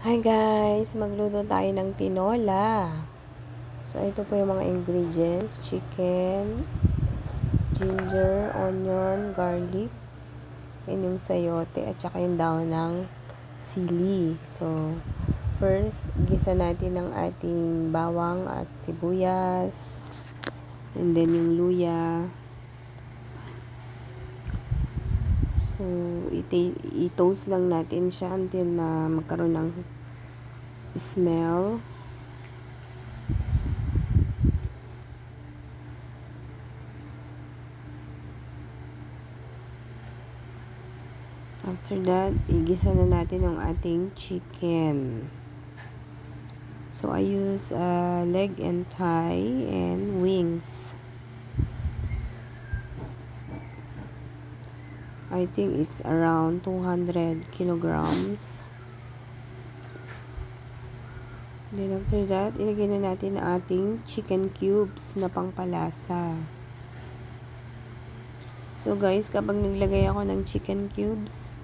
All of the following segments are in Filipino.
Hi guys! Magluto tayo ng tinola. So, ito po yung mga ingredients. Chicken, ginger, onion, garlic, yun yung sayote, at saka yung daon ng sili. So, first, gisa natin ng ating bawang at sibuyas. And then yung luya. So, i-toast lang natin siya until na magkaroon ng smell. After that, igisa na natin ang ating chicken. So, I use uh, leg and thigh and wings. I think it's around 200 kilograms. Then after that, ilagay na natin ang ating chicken cubes na pangpalasa. So guys, kapag naglagay ako ng chicken cubes,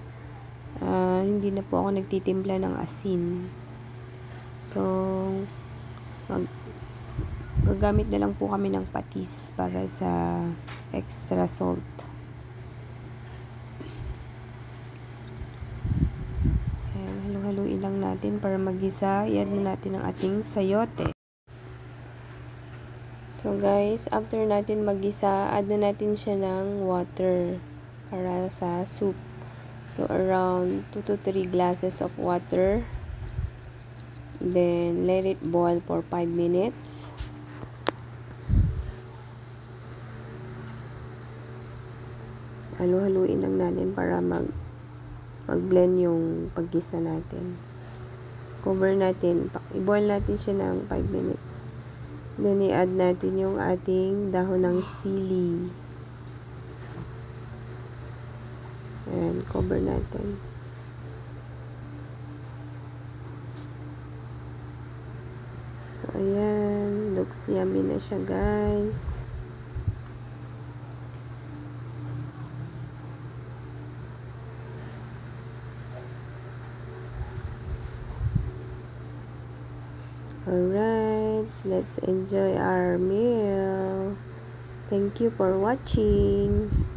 uh, hindi na po ako nagtitimpla ng asin. So, mag gagamit na lang po kami ng patis para sa extra salt. haluin lang natin para magisa. I-add na natin ang ating sayote. So guys, after natin magisa, add na natin siya ng water para sa soup. So around 2 to 3 glasses of water. Then let it boil for 5 minutes. Halu-haluin lang natin para mag mag-blend yung paggisa natin. Cover natin. I-boil natin siya ng 5 minutes. Then, i-add natin yung ating dahon ng sili. Ayan, cover natin. So, ayan. Looks yummy na siya, guys. Alright, let's enjoy our meal. Thank you for watching.